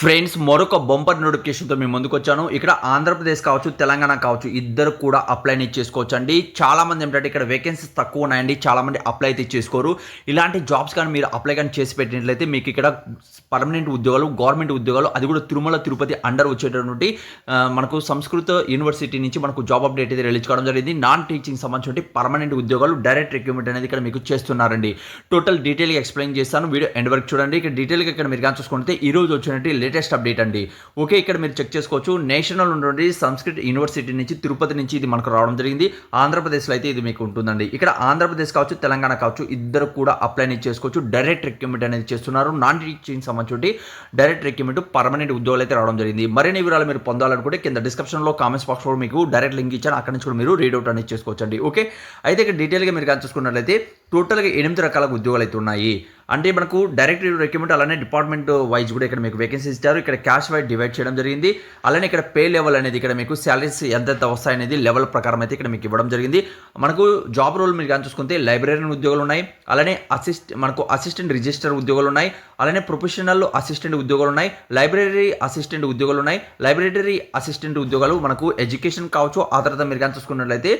Friends మరొక bumper నోటిఫికేషన్తో మేము ముందుకు వచ్చాను. ఇక్కడ ఆంధ్రప్రదేశ్ కావచ్చు తెలంగాణ కావచ్చు ఇద్దరు కూడా అప్లై అనేది చేసుకోవచ్చు అండి చాలామంది ఏంటంటే ఇక్కడ వేకెన్సీస్ తక్కువ ఉన్నాయండి. చాలామంది అప్లై అయితే చేసుకోరు. ఇలాంటి జాబ్స్ కానీ మీరు అప్లై కానీ చేసి పెట్టినట్లయితే మీకు ఇక్కడ పర్మనెంట్ ఉద్యోగాలు గవర్నమెంట్ ఉద్యోగాలు అది కూడా తిరుమల తిరుపతి అండర్ వచ్చేటటువంటి మనకు సంస్కృత యూనివర్సిటీ నుంచి మనకు జాబ్ అప్డేట్ అయితే రిలీజ్ కావడం జరిగింది. నాన్ టీచింగ్ సంబంధించి పర్మనెంట్ ఉద్యోగాలు డైరెక్ట్ రిక్రూట్మెంట్ అనేది ఇక్కడ మీకు చేస్తున్నారండి. టోటల్ డీటెయిల్గా ఎక్స్ప్లెయిన్ చేస్తాను. వీడియో ఎండ్ వరకు చూడండి. ఇక్కడ డీటెయిల్గా ఇక్కడ మీరు కానీ చూసుకుంటే ఈ రోజు వచ్చినట్టు లేటెస్ట్ అప్డేట్ అండి. ఓకే ఇక్కడ మీరు చెక్ చేసుకోవచ్చు. నేషనల్ ఉన్నటువంటి సంస్కృత్ యూనివర్సిటీ నుంచి తిరుపతి నుంచి ఇది మనకు రావడం జరిగింది. ఆంధ్రప్రదేశ్లో అయితే ఇది మీకు ఉంటుందండి. ఇక్కడ ఆంధ్రప్రదేశ్ కావచ్చు తెలంగాణ కావచ్చు ఇద్దరు కూడా అప్లై అనేది చేసుకోవచ్చు. డైరెక్ట్ రిక్రూట్మెంట్ అనేది చేస్తున్నారు. నాన్ టీచింగ్ సంబంధించి డైరెక్ట్ రిక్రూట్మెంట్ పర్మనెంట్ ఉద్యోగాలు అయితే రావడం జరిగింది. మరిన్ని వివరాలు మీరు పొందాలనుకుంటే కింద డిస్క్రిప్షన్లో కామెంట్స్ బాక్స్ కూడా మీకు డైరెక్ట్ లింక్ ఇచ్చాను. అక్కడ నుంచి కూడా మీరు రీడ్ అనేది చేసుకోవచ్చండి. ఓకే అయితే ఇక్కడ డీటెయిల్గా మీరు కానీ చూసుకున్నట్లయితే టోటల్గా ఎనిమిది రకాల ఉద్యోగాలు అయితే ఉన్నాయి. అంటే మనకు డైరెక్ట్ రిక్రూట్మెంట్ అలానే డిపార్ట్మెంట్ వైజ్ కూడా ఇక్కడ మీకు వేకెన్సీ ఇచ్చారు. ఇక్కడ క్యాష్ వైజ్ డివైడ్ చేయడం జరిగింది. అలానే ఇక్కడ పే లెవెల్ అనేది ఇక్కడ మీకు శాలరీస్ ఎంత వస్తాయనేది లెవెల్ ప్రకారం అయితే ఇక్కడ మీకు ఇవ్వడం జరిగింది. మనకు జాబ్ రోల్ మీరు కానీ చూసుకుంటే లైబ్రరీ ఉద్యోగాలు ఉన్నాయి. అలానే అసిస్ట్ మనకు అసిస్టెంట్ రిజిస్టర్ ఉద్యోగాలు ఉన్నాయి. అలానే ప్రొఫెషనల్ అసిస్టెంట్ ఉద్యోగాలు ఉన్నాయి. లైబ్రరీ అసిస్టెంట్ ఉద్యోగాలు ఉన్నాయి. లైబ్రరీ అసిస్టెంట్ ఉద్యోగాలు మనకు ఎడ్యుకేషన్ కావచ్చు. ఆ తర్వాత మీరు కానీ చూసుకున్నట్లయితే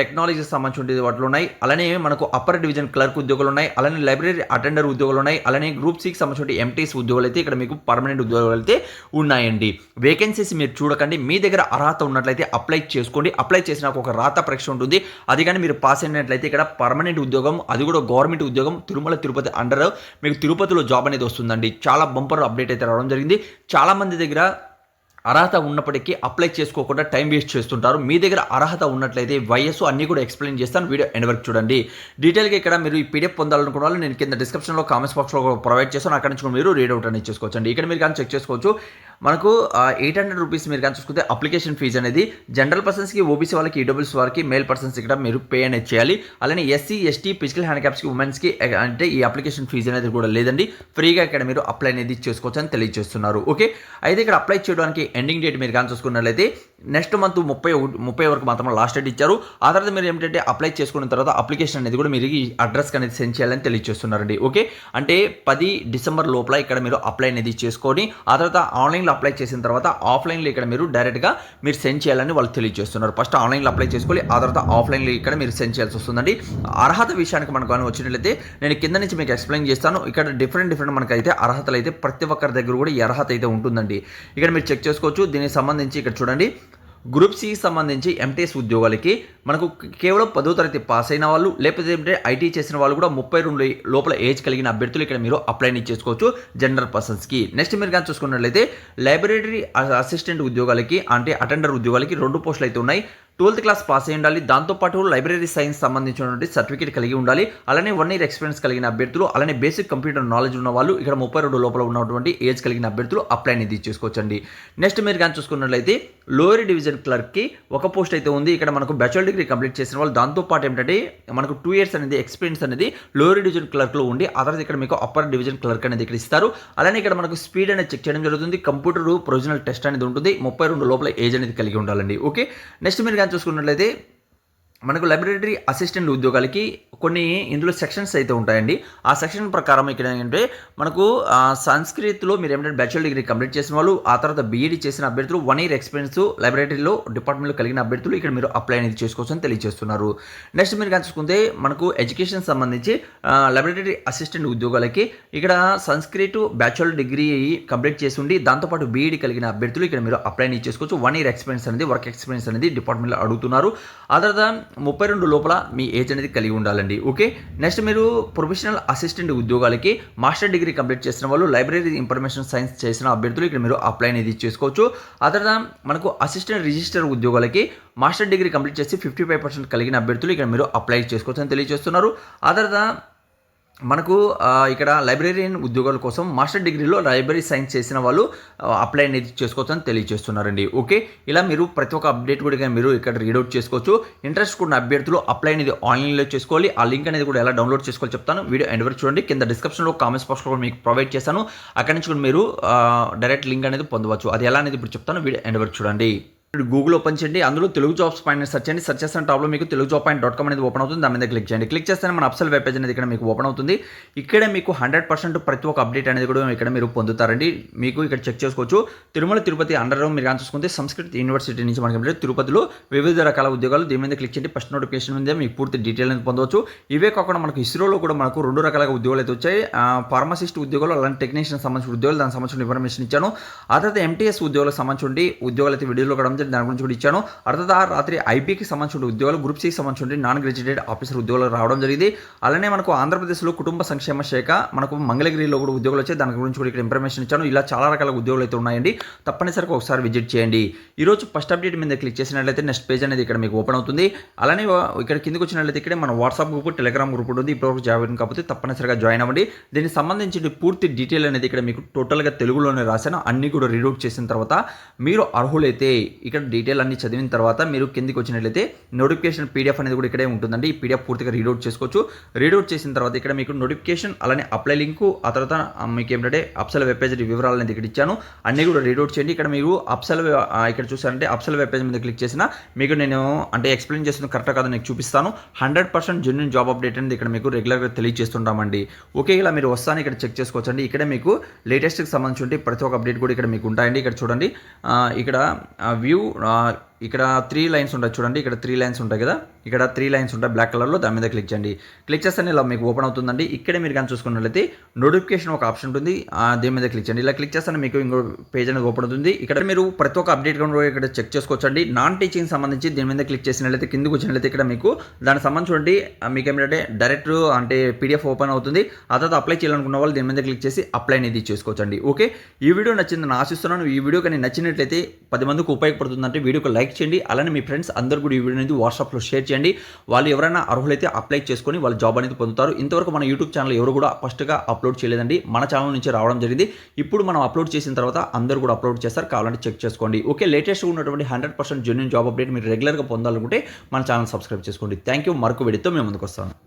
టెక్నాలజీకి సంబంధించిన వాటిలో ఉన్నాయి. అలానే మనకు అప్పర్ డివిజన్ క్లర్క్ ఉద్యోగాలు ఉన్నాయి అలానే లైబ్రరీ అటెండర్ ఉద్యోగాలు ఉన్నాయి అలానే గ్రూప్ సిక్స్ సంబంధించిన ఎంటీఎస్ ఉద్యోగాలు అయితే ఇక్కడ మీకు పర్మనెంట్ ఉద్యోగాలు అయితే ఉన్నాయండి. వేకెన్సీస్ మీరు చూడకండి. మీ దగ్గర అర్హత ఉన్నట్లయితే అప్లై చేసుకోండి. అప్లై చేసినాక ఒక రాత పరీక్ష ఉంటుంది. అది కానీ మీరు పాస్ అయినట్లయితే ఇక్కడ పర్మనెంట్ ఉద్యోగం అది కూడా గవర్నమెంట్ ఉద్యోగం తిరుమల తిరుపతి అండర్ మీకు తిరుపతిలో జాబ్ అనేది వస్తుందండి. చాలా బంపర్ అప్డేట్ అయితే రావడం జరిగింది. చాలామంది దగ్గర అర్హత ఉన్నప్పటికీ అప్లై చేసుకోకుండా టైం వేస్ట్ చేస్తుంటారు. మీ దగ్గర అర్హత ఉన్నట్లయితే వయస్సు అన్నీ కూడా ఎక్స్ప్లెయిన్ చేస్తాను. వీడియో ఎండ్ వరకు చూడండి. డీటెయిల్గా ఇక్కడ మీరు ఈ పీడిఎఫ్ పొందాలనుకున్న వాళ్ళు నేను కింద డిస్క్రిప్షన్లో కామెంట్స్ బాక్స్లో ప్రొవైడ్ చేస్తాను. అక్కడ నుంచి మీరు రీడ్ అవుట్ అనేది చేసుకోవచ్చండి. ఇక్కడ మీరు కానీ చెక్ చేసుకోవచ్చు. మనకు ఎయిట్ హండ్రెడ్ రూపీస్ మీరు కానీ చూసుకుంటే అప్లికేషన్ ఫీజు అనేది జనరల్ పర్సన్స్కి ఓబీసీ వాళ్ళకి ఈడబ్ల్యూస్ వారికి మేల్ పర్సన్స్ ఇక్కడ మీరు పే అనేది చేయాలి. అలానే ఎస్సీ ఎస్టీ ఫిజికల్ హ్యాండిక్యాప్స్కి ఉమెన్స్కి అంటే ఈ అప్లికేషన్ ఫీజు అనేది కూడా లేదండి. ఫ్రీగా ఇక్కడ మీరు అప్లై అనేది చేసుకోవచ్చు అని తెలియజేస్తున్నారు. ఓకే అయితే ఇక్కడ అప్లై చేయడానికి ఎండింగ్ డేట్ మీరు కానీ చూసుకున్నట్లయితే నెక్స్ట్ మంత్ ముప్పై ముప్పై వరకు మాత్రం లాస్ట్ డేట్ ఇచ్చారు. ఆ తర్వాత మీరు ఏంటంటే అప్లై చేసుకున్న తర్వాత అప్లికేషన్ అనేది కూడా మీరు ఈ అడ్రస్కి అనేది సెండ్ చేయాలని తెలియజేస్తున్నారండి. ఓకే అంటే పది డిసెంబర్ లోపల ఇక్కడ మీరు అప్లై అనేది చేసుకొని ఆ తర్వాత ఆన్లైన్లో అప్లై చేసిన తర్వాత ఆఫ్లైన్లో ఇక్కడ మీరు డైరెక్ట్గా మీరు సెండ్ చేయాలని వాళ్ళు తెలియజేస్తున్నారు. ఫస్ట్ ఆన్లైన్లో అప్లై చేసుకోవాలి ఆ తర్వాత ఆఫ్లైన్లో ఇక్కడ మీరు సెండ్ చేయాల్సి వస్తుందండి. అర్హత విషయానికి మనకు కానీ వచ్చినట్లయితే నేను కింద నుంచి మీకు ఎక్స్ప్లెయిన్ చేస్తాను. ఇక్కడ డిఫరెంట్ డిఫరెంట్ మనకు అయితే అర్హతలు అయితే ప్రతి ఒక్కరి దగ్గర కూడా ఈ అర్హత అయితే ఉంటుందండి. ఇక్కడ మీరు చెక్ చేసుకోవచ్చు. దీనికి సంబంధించి ఇక్కడ చూడండి. గ్రూప్ సి సంబంధించి ఎంటీఎస్ ఉద్యోగాలకి మనకు కేవలం పదో తరగతి పాస్ అయిన వాళ్ళు లేకపోతే ఏంటంటే ఐటీ చేసిన వాళ్ళు కూడా ముప్పై రెండు లోపల ఏజ్ కలిగిన అభ్యర్థులు ఇక్కడ మీరు అప్లై చేసుకోవచ్చు జనరల్ పర్సన్స్కి నెక్స్ట్ మీరు కానీ చూసుకున్నట్లయితే లైబ్రరీ అసిస్టెంట్ ఉద్యోగాలకి అంటే అటెండర్ ఉద్యోగాలకి రెండు పోస్టులు అయితే ఉన్నాయి. ట్వెల్త్ క్లాస్ పాస్ అయి ఉండాలి. దాంతోపాటు లైబ్రరీ సైన్స్ సంబంధించినటువంటి సర్టిఫికేట్ కలిగి ఉండాలి. అలానే వన్ ఇయర్ ఎక్స్పీరియన్స్ కలిగిన అభ్యర్థులు అలానే బేసిక్ కంప్యూటర్ నాలెడ్జ్ ఉన్న వాళ్ళు ఇక్కడ ముప్పై రెండు లోపల ఉన్నటువంటి ఏజ్ కలిగిన అభ్యర్థులు అప్లై అనేది చేసుకోవచ్చండి. నెక్స్ట్ మీరు కానీ చూసుకున్నట్లయితే లోయర్ డివిజన్ క్లర్క్కి ఒక పోస్ట్ అయితే ఉంది. ఇక్కడ మనకు బ్యాచులర్ డిగ్రీ కంప్లీట్ చేసిన వాళ్ళు దాంతోపాటు ఏంటంటే మనకు టూ ఇయర్స్ అనేది ఎక్స్పీరియన్స్ అనేది లోయర్ డివిజన్ క్లర్క్లో ఉండి ఆ తర్వాత ఇక్కడ మీకు అప్పర్ డివిజన్ క్లర్క్ అనేది ఇక్కడ ఇస్తారు. అలానే ఇక్కడ మనకు స్పీడ్ అనేది చెక్ చేయడం జరుగుతుంది. కంప్యూటర్ ప్రొవిజనల్ టెస్ట్ అనేది ఉంటుంది. ముప్పై రెండు లోపల ఏజ్ అనేది కలిగి ఉండాలండి. ఓకే నెక్స్ట్ మీరు కానీ చూసుకున్నట్లయితే మనకు లైబ్రరీ అసిస్టెంట్ ఉద్యోగాలకి కొన్ని ఇందులో సెక్షన్స్ అయితే ఉంటాయండి. ఆ సెక్షన్ ప్రకారం ఇక్కడ ఏంటంటే మనకు సంస్కృతిలో మీరు ఏమిటంటే బ్యాచులర్ డిగ్రీ కంప్లీట్ చేసిన వాళ్ళు ఆ తర్వాత బీఈడి చేసిన అభ్యర్థులు వన్ ఇయర్ ఎక్స్పీరియన్స్ లైబ్రరీలో డిపార్ట్మెంట్లో కలిగిన అభ్యర్థులు ఇక్కడ మీరు అప్లై అనేది చేసుకోవచ్చు అని తెలియజేస్తున్నారు. నెక్స్ట్ మీరు కానీ మనకు ఎడ్యుకేషన్ సంబంధించి లైబ్రరీ అసిస్టెంట్ ఉద్యోగాలకి ఇక్కడ సంస్కృత్ బ్యాచులర్ డిగ్రీ కంప్లీట్ చేసి ఉండి దాంతోపాటు బీఈడి కలిగిన అభ్యర్థులు ఇక్కడ మీరు అప్లై అనేది చేసుకోవచ్చు. వన్ ఇయర్ ఎక్స్పీరియన్స్ అనేది వర్క్ ఎక్స్పీరియన్స్ అనేది డిపార్ట్మెంట్లో అడుగుతున్నారు. ఆ తర్వాత ముప్పై రెండు లోపల మీ ఏజ్ అనేది కలిగి ఉండాలండి. ఓకే నెక్స్ట్ మీరు ప్రొఫెషనల్ అసిస్టెంట్ ఉద్యోగాలకి మాస్టర్ డిగ్రీ కంప్లీట్ చేసిన వాళ్ళు లైబ్రరీ ఇన్ఫర్మేషన్ సైన్స్ చేసిన అభ్యర్థులు ఇక్కడ మీరు అప్లై అనేది చేసుకోవచ్చు. ఆ తర్వాత మనకు అసిస్టెంట్ రిజిస్టర్ ఉద్యోగాలకి మాస్టర్ డిగ్రీ కంప్లీట్ చేసి ఫిఫ్టీ ఫైవ్ పర్సెంట్ కలిగిన అభ్యర్థులు ఇక్కడ మీరు అప్లై చేసుకోవచ్చు అని తెలియజేస్తున్నారు. ఆ తర్వాత మనకు ఇక్కడ లైబ్రరీయన్ ఉద్యోగాల కోసం మాస్టర్ డిగ్రీలో లైబ్రరీ సైన్స్ చేసిన వాళ్ళు అప్లై అనేది చేసుకోవచ్చు అని తెలియజేస్తున్నారండి. ఓకే? ఇలా మీరు ప్రతి ఒక్క అప్డేట్ కూడా మీరు ఇక్కడ రీడౌట్ చేసుకోవచ్చు. ఇంట్రెస్ట్ ఉన్న అభ్యర్థులు అప్లై అనేది ఆన్లైన్లో చేసుకోవాలి. ఆ లింక్ అనేది కూడా ఎలా డౌన్లోడ్ చేసుకోవాలి చెప్తాను. వీడియో ఎండ్ వరకు చూడండి. కింద డిస్క్రిప్షన్లో కామెంట్స్ బాక్స్లో కూడా మీకు ప్రొవైడ్ చేశాను. అక్కడి నుంచి కూడా మీరు డైరెక్ట్ లింక్ అనేది పొందవచ్చు. అది ఎలా అనేది ఇప్పుడు చెప్తాను. వీడియో ఎండ్ వరకు చూడండి. గూగుల్ ఓపెన్ చేయండి. అందులో తెలుగు జాబ్స్ పాయింట్ సెర్చ్ చేయండి. సెర్చ్ చేసిన టాప్లో మీకు Telugu job point dot com అనేది ఓపెన్ అవుతుంది. దాని మీద క్లిక్ చేయండి. క్లిక్ చేస్తే మన అప్సల్ వెబ్ పేజ్ అనేది ఇక్కడ మీకు ఓపెన్ అవుతుంది. ఇక్కడే మీకు హండ్రెడ్ పర్సెంట్ ప్రతి ఒక్క అప్డేట్ అనేది కూడా ఇక్కడ మీరు పొందుతారండి. మీకు ఇక్కడ చెక్ చేసుకోవచ్చు. తిరుమల తిరుపతి అండర్ మీరు కానీ చూసుకుంటే సంస్కృత్ యూనివర్సిటీ నుంచి మనకి ఏంటంటే తిరుపతిలో వివిధ రకాల ఉద్యోగాలు దీని మీద క్లిక్ చేయండి. ఫస్ట్ నోటిఫికేషన్ మీద మీకు పూర్తి డీటెయిల్ అనేది పొందవచ్చు. ఇవే కాకుండా మనకు ఇస్రోలో కూడా మనకు రెండు రకాల ఉద్యోగాలు అయితే వచ్చాయి. ఫార్మసిస్ట్ ఉద్యోగాలు అలాంటి టెక్నీషియన్ సంబంధించిన ఉద్యోగాలు దానికి సంబంధించిన ఇన్ఫర్మేషన్ ఇచ్చాను. ఆ తర్వాత ఎంటీఎస్ ఉద్యోగాలకు సంబంధించి ఉద్యోగాలు అయితే వీడియోలో కూడా సంబంధించిన దాని గురించి కూడా ఇచ్చాను. అర్థత రాత్రి ఐపీకి సంబంధించిన ఉద్యోగాలు గ్రూప్ సికి సంబంధించిన నాన్ గ్రాడ్యుయేటెడ్ ఆఫీసర్ ఉద్యోగాలు రావడం జరిగింది. అలానే మనకు ఆంధ్రప్రదేశ్లో కుటుంబ సంక్షేమ శాఖ మనకు మంగళగిరిలో కూడా ఉద్యోగాలు వచ్చాయి. దాని గురించి కూడా ఇక్కడ ఇన్ఫర్మేషన్ ఇచ్చాను. ఇలా చాలా రకాల ఉద్యోగాలు అయితే ఉన్నాయండి. తప్పనిసరిగా ఒకసారి విజిట్ చేయండి. ఈరోజు ఫస్ట్ అప్డేట్ మీద క్లిక్ చేసినట్లయితే నెక్స్ట్ పేజ్ అనేది ఇక్కడ మీకు ఓపెన్ అవుతుంది. అలానే ఇక్కడ కిందకి వచ్చినట్లయితే ఇక్కడ మన వాట్సాప్ గ్రూప్ టెలిగ్రామ్ గ్రూప్ ఉంది ఇప్పుడు జాయిన్ కాకపోతే తప్పనిసరిగా జాయిన్ అవ్వండి. దీనికి సంబంధించిన పూర్తి డీటెయిల్ అనేది ఇక్కడ మీకు టోటల్గా తెలుగులోనే రాశాను. అన్ని కూడా రీడౌట్ చేసిన తర్వాత మీరు అర్హులైతే ఇక్కడ డీటెయిల్ అన్ని చదివిన తర్వాత మీరు కిందికి వచ్చినట్లయితే నోటిఫికేషన్ పీడిఎఫ్ అనేది కూడా ఇక్కడే ఉంటుందండి. ఈ పీడిఎఫ్ పూర్తిగా రీడౌట్ చేసుకోవచ్చు. రీడౌట్ చేసిన తర్వాత ఇక్కడ మీకు నోటిఫికేషన్ అలానే అప్లై లింకు ఆ తర్వాత మీకు ఏంటంటే అప్సల వెబ్ పేజ్ వివరాలు అనేది ఇక్కడ ఇచ్చాను. అన్ని కూడా రీడౌట్ చేయండి. ఇక్కడ మీరు అప్సల్ ఇక్కడ చూసారంటే అప్సల్ వెబ్ పేజ్ మీద క్లిక్ చేసిన మీకు నేను అంటే ఎక్స్ప్లెయిన్ చేస్తున్న కరెక్ట్ కాదు నీకు చూపిస్తాను. Hundred percent genuine job update అనేది ఇక్కడ మీకు రెగ్యులర్గా తెలియజేస్తుంటామండి. ఓకే ఇలా మీరు వస్తాను ఇక్కడ చెక్ చేసుకోవచ్చండి. ఇక్కడ మీకు లేటెస్ట్కి సంబంధించి ప్రతి ఒక్క అప్డేట్ కూడా ఇక్కడ మీకు ఉంటాయండి. ఇక్కడ చూడండి. ఇక్కడ వ్యూ you ఇక్కడ త్రీ లైన్స్ ఉంటాయి. చూడండి ఇక్కడ త్రీ లైన్స్ ఉంటాయి కదా? ఇక్కడ త్రీ లైన్స్ ఉంటాయి బ్లాక్ కలర్లో దాని మీద క్లిక్ చేయండి. క్లిక్ చేస్తే ఇలా మీకు ఓపెన్ అవుతుందండి. ఇక్కడ మీరు కానీ చూసుకున్నట్లయితే నోటిఫికేషన్ ఒక ఆప్షన్ ఉంటుంది. దీని మీద క్లిక్ చేయండి. ఇలా క్లిక్ చేస్తే మీకు ఇంకో పేజ్ అనేది ఓపెన్ అవుతుంది. ఇక్కడ మీరు ప్రతి ఒక్క అప్డేట్ కూడా ఇక్కడ చెక్ చేసుకోవచ్చండి. నాన్ టీచింగ్ సంబంధించి దీని మీద క్లిక్ చేసినట్లయితే కిందకు వచ్చినట్లయితే ఇక్కడ మీకు దానికి సంబంధించి ఆ, మీకు ఏమిటంటే డైరెక్ట్ అంటే పీడిఎఫ్ ఓపెన్ అవుతుంది. ఆ తర్వాత అప్లై చేయాలనుకున్న వాళ్ళు దీని మీద క్లిక్ చేసి అప్లై అనేది చేసుకోవచ్చండి. ఓకే ఈ వీడియో నచ్చిందని ఆశిస్తున్నాను. ఈ వీడియో కానీ నచ్చినట్లయితే పది మందికి ఉపయోగపడుతుందంటే వీడియోకి లైక్ చేయండి. అలానే మీ ఫ్రెండ్స్ అందరు కూడా ఈ వీడియో అనేది వాట్సాప్లో షేర్ చేయండి. వాళ్ళు ఎవరైనా అర్హులైతే అప్లై చేసుకొని వాళ్ళ జాబ్ అనేది పొందుతారు. ఇంతవరకు మన యూట్యూబ్ ఛానల్ ఎవరు కూడా ఫస్ట్గా అప్లోడ్ చేయలేదండి. మన ఛానల్ నుంచి రావడం జరిగింది. ఇప్పుడు మనం అప్లోడ్ చేసిన తర్వాత అందరూ కూడా అప్లోడ్ చేస్తారు. కావాలంటే చెక్ చేసుకోండి. ఓకే లేటెస్ట్ ఉన్నటువంటి hundred percent genuine job update మీరు రెగ్యులర్గా పొందాలనుకుంటే మన ఛానల్ సబ్స్క్రైబ్ చేసుకోండి. థ్యాంక్ యూ మరొక వీడియోతో మేము ముందుకు వస్తాను